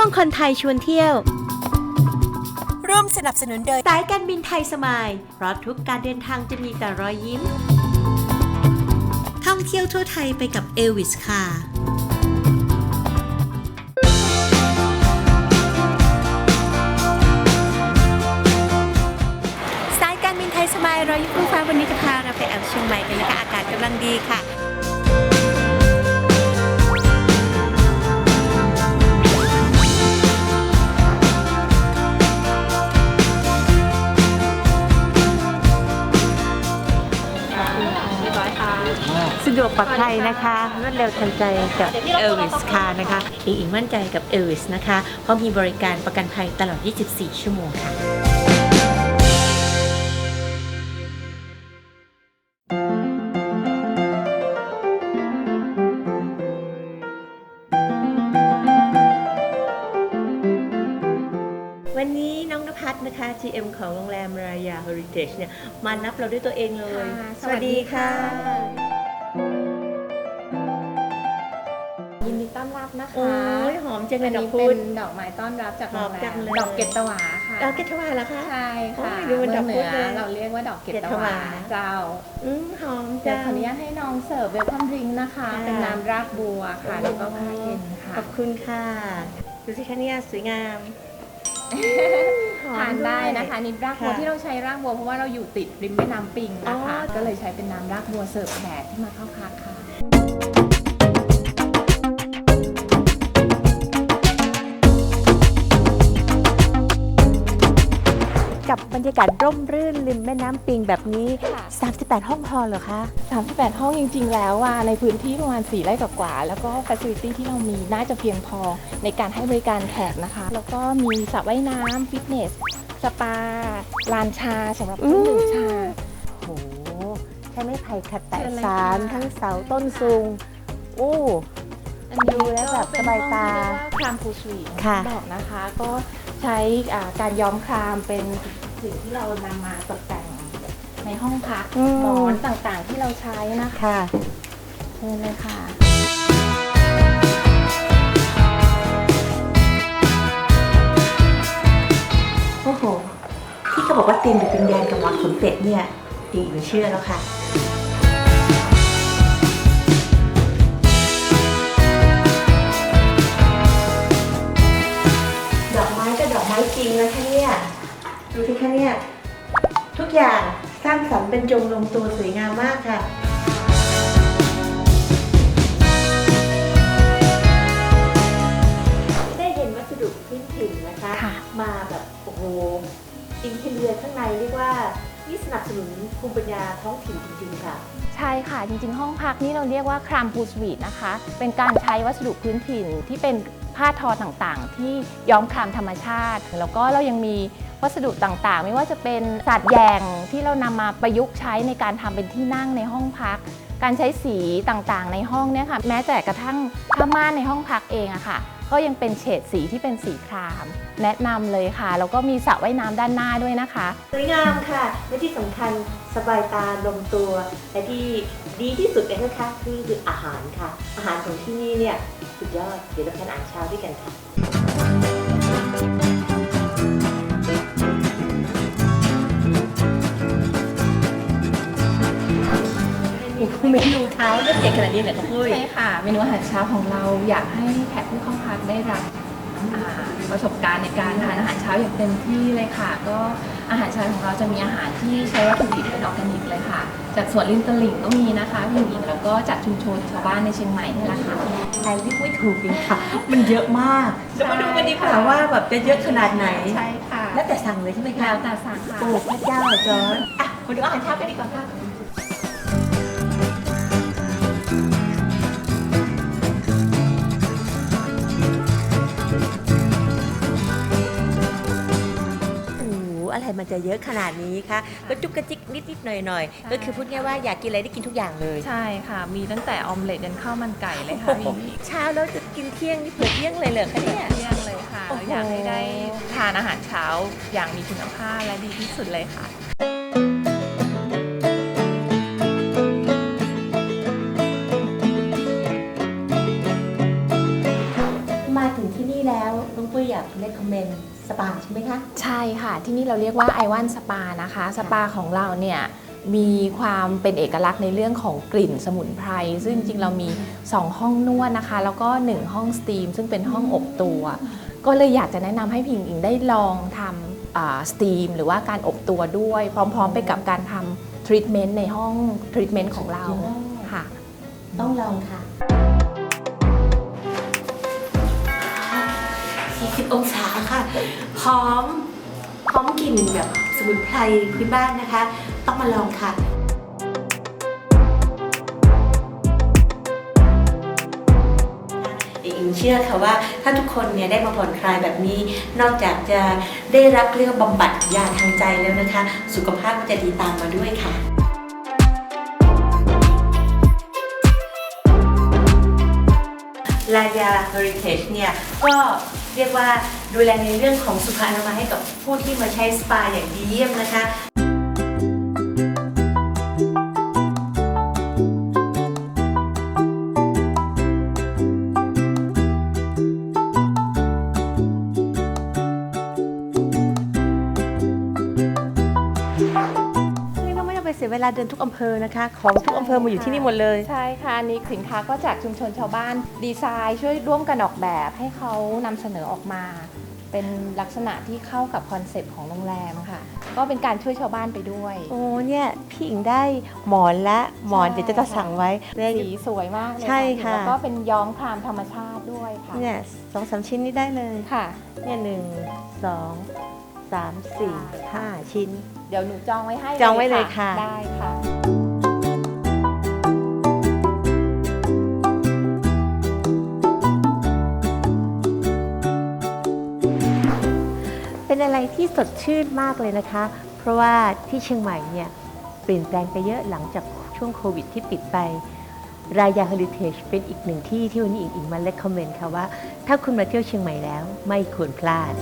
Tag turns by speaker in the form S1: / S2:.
S1: ช่วงคนไทยชวนเที่ยว
S2: ร่วมสนับสนุนโดย
S1: สายการบินไทยสมายเพราะทุกการเดินทางจะมีแต่รอยยิ้ม ท่องเที่ยวทั่วไทยไปกับเอลวิสค่ะ สายการบินไทยสมายรอยยิ้มคู่ฟ้าวันนี้จะพาเราไปแอวเชียงใหม่กันนะคะอากาศกำลังดีค่ะสะ นะคะรวดเร็วทันใจกับเอลวิสค่ะนะคะอิงอิงมั่นใจกับเอลวิสนะคะ เพราะมีบริการประกันภัยตลอด 24 ชั่วโมงค่ะวันนี้น้องนภัสนะคะ GM ของโรงแรมรายา Heritage เนี่ยมารับเราด้วยตัวเองเลย
S3: ค่ะสวัสดีค่ะ นรับนะคะ
S1: โอ้ยหอมจังเล
S3: อั
S1: ย
S3: น
S1: ดอก
S3: นี้
S1: พุ
S3: เป็
S1: ธ
S3: นดอกไม้ต้อนรับจากโรงแร
S1: หอมจั
S3: ม
S1: งเลย
S3: ดอกเกตตวาค่ะ
S1: ดอกเกตทวายเหรอคะ
S3: ใช่ค่ะ
S1: โอ้ยดูเป็นดอก
S3: เห
S1: พุ
S3: นื
S1: ธเลย
S3: เราเรียกว่าดอกเกต
S1: เกต
S3: ต
S1: ต
S3: วาวา เจ้า
S1: อืมหอม
S3: เดี๋
S1: จั
S3: ยว
S1: ง
S3: ขออนุญาตให้น้องเสิร์ฟเวลคัมดริงนะคะ
S1: ค่ะ
S3: เป็นน้ำรากบัวค่ะ แล้วก็ผ้าเย็นค่ะ
S1: ขอบคุณค่ะดูสิคะเนี่ยสวยงามหอม
S3: ทานได้
S1: วย
S3: นะคะนิดรากบัว
S1: ค่ะ
S3: ที่เราใช้รากบัวเพราะว่าเราอยู่ติดริมแม่น้ำปิงนะคะ
S1: อ๋อ
S3: ก็เลยใช้เป็นน้ำรากบัวเสิร์ฟแขกที่มาเข้าพักค่ะ
S1: กับบรรยากาศร่มรื่นริมแม่น้ำปิงแบบนี้
S3: ค่ะ
S1: 38 ห้องพอเหรอคะ
S3: 38 ห้องจริง ๆ แล้วอะในพื้นที่ประมาณ 4 ไร่กว่าๆแล้วก็ฟัซิลิตี้ที่เรามีน่าจะเพียงพอในการให้บริการแขกนะคะ แล้วก็มีสระว่ายน้ำฟิตเนส สปาลานชาสำหรับเครื่องดื่มชา
S1: โหใช้ไม้ไผ่ขัดแตะ
S3: เชิญเลย
S1: สาร
S3: ค่ะ
S1: ทั้งเสาต้นซุงโอ้ดูแล้วแบบสบายตา
S3: ครามพูสวีท
S1: ค่ะ
S3: บอกนะคะ ก็ ใช้อ่าการย้อมครามเป็นสิ่งที่เรานำมาตกแต่งในห้องพัก
S1: อืม
S3: หมอนต่างๆ ที่เราใช้นะคะ
S1: ค่ะ
S3: เชิญเลยค่ะ
S1: โอ้โหที่เขาบอกว่าเตียงดูดวิญญาณกับหมอนขนเป็ดเนี่ยจริงหรือเชื่อแล้วค่ะ จริงนะคะเนี่ยดูสิคะเนี่ยทุกอย่างสร้างสรรค์เป็นจงลงตัวสวยงามมากค่ะได้เห็นวัสดุพื้นถิ่นนะคะ
S3: ค่ะ
S1: มาแบบโอ้โหอินเทเรียข้างในเรียกว่านี่สนับสนุนภูมิปัญญาท้องถิ่นจริงๆค่ะ
S3: ใช่ค่ะ จริงๆ ห้องพักนี่เราเรียกว่าครามพูสวีทนะคะ เป็นการใช้วัสดุพื้นถิ่นที่เป็น ผ้าทอต่างๆ ที่ย้อมครามธรรมชาติ แล้วก็เรายังมีวัสดุต่างๆ ไม่ว่าจะเป็นสัตว์แยงที่เรานำมาประยุกต์ใช้ในการทำเป็นที่นั่งในห้องพัก การใช้สีต่างๆ ในห้องเนี่ยค่ะแม้แต่กระทั่งผ้าม่านในห้องพักเองอะค่ะ ก็ยังเป็นเฉดสีที่เป็นสีคราม แนะนำเลยค่ะแล้วก็มีสระว่ายน้ำด้านหน้าด้วยนะคะ
S1: สวยงามค่ะและที่สำคัญสบายตาลงตัวและที่ดีที่สุดเลยนะคะคือคืออาหารค่ะ อาหารของที่นี่เนี่ย สุดยอด เดี๋ยวเราทานอาหารเช้าด้วยกันค่ะ เมนูเช้าได้เจ๋งขนาดนี้เหรอคะปุ้ย
S3: ใช่ค่ะเมนูอาหารเช้าของเราอยากให้แขกผู้เข้าพักได้รับอ่าประสบการณ์ในการทานอาหารเช้าอย่างเต็มที่เลยค่ะ ก็ อาหารเช้าของเราจะมีอาหารที่ใช้วัตถุดิบเป็นออร์แกนิกเลยค่ะ จากสวนริมตลิ่งก็มีนะคะพี่หญิงแล้วก็จากชุมชนชาวบ้านในเชียงใหม่นี่แหละค่ะ
S1: ใช่ที่ไม่ถูกจริงค่ะ มันเยอะมากจะมาดูกันดีกว่าว่าแบบจะเยอะขนาดไหน
S3: ใช่ค่ะ
S1: แล้วแต่สั่งเลยใช่ไหมคะ
S3: แล้วแต่สั่งค่ะ
S1: โอ้พระเจ้าจอนอะมาดูอาหารเช้ากันดีกว่าค่ะ มันจะเยอะขนาดนี้คะก็จุกกระจิกนิดๆหน่อยๆ ก็คือพูดง่ายว่าอยากกินอะไรได้กินทุกอย่างเลย
S3: ใช่ค่ะมีตั้งแต่ออมเล็ตยันข้าวมันไก่เลยค่ะ
S1: โอ้โหเช้าแล้วจะกินเที่ยงนี่เผื่อเที่ยงเลยเหรอคะเนี่ย
S3: เที่ยงเลยค่ะ
S1: โอ้โห
S3: อยากให้ได้ทานอาหารเช้าอย่างมีคุณภาพและดีที่สุดเลยค่ะ
S1: ปาใช่ไหมคะ
S3: ใช่ค่ะ ที่นี่เราเรียกว่าไอวันสปานะคะ สปาของเราเนี่ยมีความเป็นเอกลักษณ์ในเรื่องของกลิ่นสมุนไพร ซึ่งจริงๆเรามี 2 ห้องนวดนะคะ แล้วก็ 1 ห้องสตรีม ซึ่งเป็นห้องอบตัว ก็เลยอยากจะแนะนำให้พิงอิงได้ลองทำสตรีม หรือว่าการอบตัวด้วย พร้อมๆ ไปกับการทำทรีทเมนต์ในห้องทรีทเมนต์ของเราค่ะ
S1: ต้องลองค่ะ 40องศาค่ะหอมหอมกลิ่นแบบสมุนไพรพื้นบ้านนะคะ ต้องมาลองค่ะอิงเชื่อค่ะว่าถ้าทุกคนเนี่ยได้มาผ่อนคลายแบบนี้ นอกจากจะได้รับเรื่องบำบัดยาทางใจแล้วนะคะ สุขภาพก็จะดีตามมาด้วยค่ะลายา Heritage เนี่ยก็ เรียกว่าดูแลในเรื่องของสุขอนามัยให้กับผู้ที่มาใช้สปาอย่างดีเยี่ยมนะคะ ลาเดินทุกอำเภอนะคะ ของทุกอำเภอมาอยู่ที่นี่หมดเลย
S3: ใช่ค่ะอันนี้สินค้าก็จากชุมชนชาวบ้านดีไซน์ช่วยร่วมกันออกแบบให้เขานำเสนอออกมา เป็นลักษณะที่เข้ากับคอนเซปต์ของโรงแรมค่ะ ก็เป็นการช่วยชาวบ้านไปด้วย
S1: โอ้เนี่ยพี่อิงได้หมอนละหมอน
S3: ใช่
S1: เดี๋ยวจะต้องสั่งไว้
S3: สีสวยมากเลย
S1: ใช่ค่ะ
S3: แล้วก็เป็นย้อมครามธรรมชาติด้วยค่ะ
S1: เนี่ยสองสามชิ้นนี้ได้เลย
S3: ค่ะ
S1: เนี่ยหนึ่งสอง สามสี่ห้าชิ้น
S3: เดี๋ยวหนูจองไว้ให้
S1: จองไว้เลยค่ะ
S3: ได้ค่ะ
S1: เป็นอะไรที่สดชื่นมากเลยนะคะ เพราะว่าที่เชียงใหม่เนี่ยเปลี่ยนแปลงไปเยอะหลังจากช่วงโควิดที่ปิดไปรายา Heritage เป็นอีกหนึ่งที่ที่วันนี้อิงอิงมาเล c ก m ม n d ค่ะว่า ถ้าคุณมาเที่ยวเชียงใหม่แล้วไม่ควรพลาด